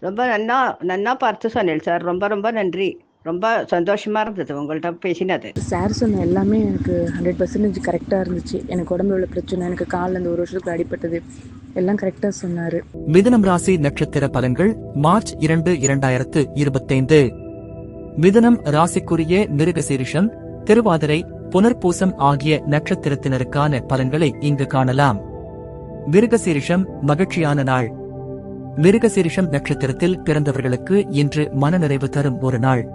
ரொம்ப நன்னா நன்னா பார்த்து சொன்னேன் சார். ரொம்ப ரொம்ப நன்றி. ரொம்ப சந்தோஷமா இருந்தது உங்கள்கிட்ட பேசினது. சார் சொன்ன எல்லாமே எனக்கு ஹண்ட்ரட் பர்சன்டேஜ் கரெக்டாக இருந்துச்சு. எனக்கு உடம்புல உள்ள பிரச்சனை எனக்கு காலில் இந்த ஒரு வருஷத்துக்கு அடிபட்டது எல்லாம் கரெக்டாக சொன்னார். மிதுனம் ராசி நட்சத்திர பலன்கள் மார்ச் இரண்டு இரண்டாயிரத்து இருபத்தைந்து. மிதுனம் ராசிக்குரிய மிருகசீரிஷம் திருவாதிரை புனர்பூசம் ஆகிய நட்சத்திரத்தினருக்கான பலன்களை இங்கு காணலாம். மிருகசீரிஷம் மகிழ்ச்சியான நாள். மிருகசீரிஷம் நட்சத்திரத்தில் பிறந்தவர்களுக்கு இன்று மனநிறைவு தரும் ஒரு நாள்.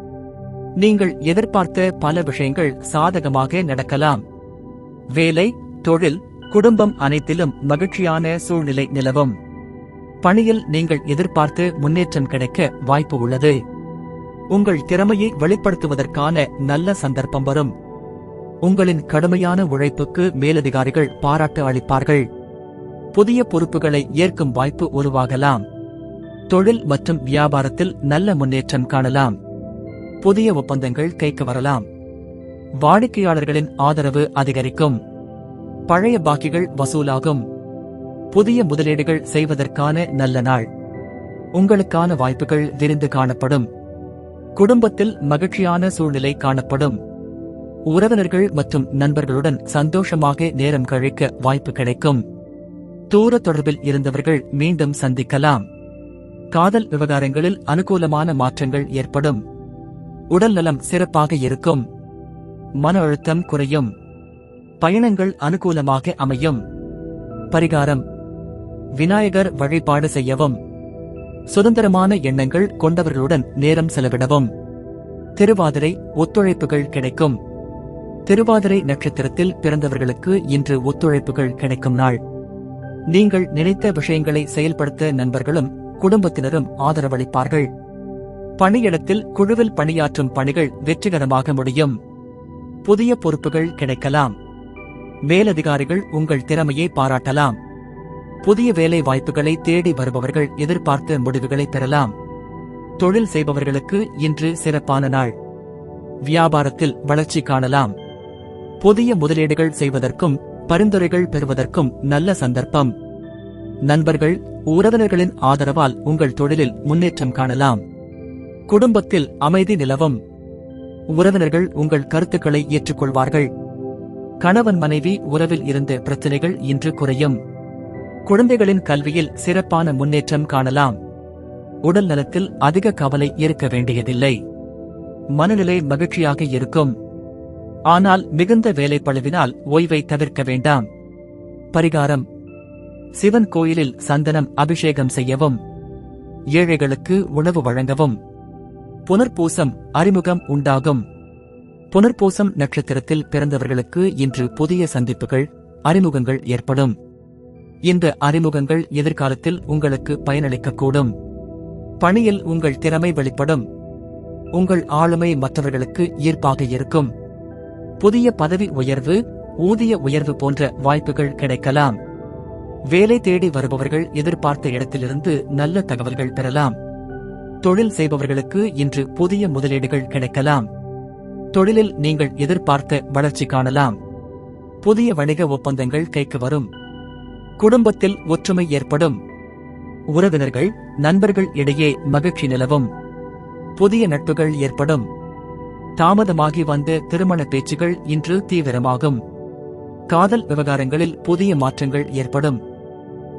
நீங்கள் எதிர்பார்த்த பல விஷயங்கள் சாதகமாக நடக்கலாம். வேலை தொழில் குடும்பம் அனைத்திலும் மகிழ்ச்சியான சூழ்நிலை நிலவும். பணியில் நீங்கள் எதிர்பார்த்து முன்னேற்றம் கிடைக்க வாய்ப்பு உள்ளது. உங்கள் திறமையை வெளிப்படுத்துவதற்கான நல்ல சந்தர்ப்பம் வரும். உங்களின் கடுமையான உழைப்புக்கு மேலதிகாரிகள் பாராட்டு அளிப்பார்கள். புதிய பொறுப்புகளை ஏற்கும் வாய்ப்பு உருவாகலாம். தொழில் மற்றும் வியாபாரத்தில் நல்ல முன்னேற்றம் காணலாம். புதிய ஒப்பந்தங்கள் கைக்கு வரலாம். வாடிக்கையாளர்களின் ஆதரவு அதிகரிக்கும். பழைய பாக்கிகள் வசூலாகும். புதிய முதலீடுகள் செய்வதற்கான நல்ல நாள். உங்களுக்கான வாய்ப்புகள் விரிந்து காணப்படும். குடும்பத்தில் மகிழ்ச்சியான சூழ்நிலை காணப்படும். உறவினர்கள் மற்றும் நண்பர்களுடன் சந்தோஷமாக நேரம் கழிக்க வாய்ப்பு கிடைக்கும். தூர தொடர்பில் இருந்தவர்கள் மீண்டும் சந்திக்கலாம். காதல் விவகாரங்களில் அனுகூலமான மாற்றங்கள் ஏற்படும். உடல் நலம் சிறப்பாக இருக்கும். மன அழுத்தம் குறையும். பயணங்கள் அனுகூலமாக அமையும். பரிகாரம். விநாயகர் வழிபாடு செய்யவும். சுதந்திரமான எண்ணங்கள் கொண்டவர்களுடன் நேரம் செலவிடவும். திருவாதிரை ஒத்துழைப்புகள் கிடைக்கும். திருவாதிரை நட்சத்திரத்தில் பிறந்தவர்களுக்கு இன்று ஒத்துழைப்புகள் கிடைக்கும் நாள். நீங்கள் நினைத்த விஷயங்களை செயல்படுத்த நண்பர்களும் குடும்பத்தினரும் ஆதரவளிப்பார்கள். பணியிடத்தில் குழுவில் பணியாற்றும் பணிகள் வெற்றிகரமாக முடியும். புதிய பொறுப்புகள் கிடைக்கலாம். மேலதிகாரிகள் உங்கள் திறமையை பாராட்டலாம். புதிய வேலை வாய்ப்புகளை தேடி வருபவர்கள் எதிர்பார்த்த முடிவுகளை பெறலாம். தொழில் செய்பவர்களுக்கு இன்று சிறப்பான நாள். வியாபாரத்தில் வளர்ச்சி காணலாம். புதிய முதலீடுகள் செய்வதற்கும் பரிந்துரைகள் பெறுவதற்கும் நல்ல சந்தர்ப்பம். நண்பர்கள் உறவினர்களின் ஆதரவால் உங்கள் தொழிலில் முன்னேற்றம் காணலாம். குடும்பத்தில் அமைதி நிலவும். உறவினர்கள் உங்கள் கருத்துக்களை ஏற்றுக்கொள்வார்கள். கணவன் மனைவி உறவில் இருந்த பிரச்சனைகள் இன்று குறையும். குழந்தைகளின் கல்வியில் சிறப்பான முன்னேற்றம் காணலாம். உடல் நலத்தில் அதிக கவலை இருக்க வேண்டியதில்லை. மனநிலை மகிழ்ச்சியாக இருக்கும். ஆனால் மிகுந்த வேலைப்பழுவினால் ஓய்வை தவிர்க்க வேண்டாம். பரிகாரம் சிவன் கோயிலில் சந்தனம் அபிஷேகம் செய்யவும் ஏழைகளுக்கு உணவு வழங்கவும். புனர்பூசம் அறிமுகம் உண்டாகும். புனர்பூசம் நட்சத்திரத்தில் பிறந்தவர்களுக்கு இன்று புதிய சந்திப்புகள் அறிமுகங்கள் ஏற்படும். இந்த அறிமுகங்கள் எதிர்காலத்தில் உங்களுக்கு பயனளிக்கக்கூடும். பணியில் உங்கள் திறமை வெளிப்படும். உங்கள் ஆளுமை மற்றவர்களுக்கு ஈர்ப்பாக இருக்கும். புதிய பதவி உயர்வு ஊதிய உயர்வு போன்ற வாய்ப்புகள் கிடைக்கலாம். வேலை தேடி வருபவர்கள் எதிர்பார்த்த இடத்திலிருந்து நல்ல தகவல்கள் பெறலாம். தொழில் செய்பவர்களுக்கு இன்று புதிய முதலீடுகள் கிடைக்கலாம். தொழிலில் நீங்கள் எதிர்பார்த்த வளர்ச்சி காணலாம். புதிய வணிக ஒப்பந்தங்கள் கைக்கு வரும். குடும்பத்தில் ஒற்றுமை ஏற்படும். உறவினர்கள் நண்பர்கள் இடையே மகிழ்ச்சி நிலவும். புதிய நட்புகள் ஏற்படும். தாமதமாகி வந்த திருமண பேச்சுகள் இன்று தீவிரமாகும். காதல் விவகாரங்களில் புதிய மாற்றங்கள் ஏற்படும்.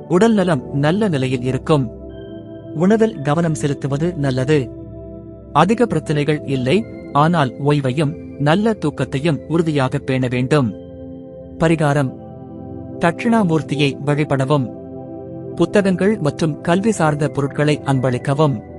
உடல் நலம் நல்ல நிலையில் இருக்கும். உணவில் கவனம் செலுத்துவது நல்லது. அதிக பிரச்சனைகள் இல்லை ஆனால் ஓய்வையும் நல்ல தூக்கத்தையும் உறுதியாக பேண வேண்டும். பரிகாரம். தட்சிணாமூர்த்தியை வழிபடவும். புத்தகங்கள் மற்றும் கல்வி சார்ந்த பொருட்களை அன்பளிக்கவும்.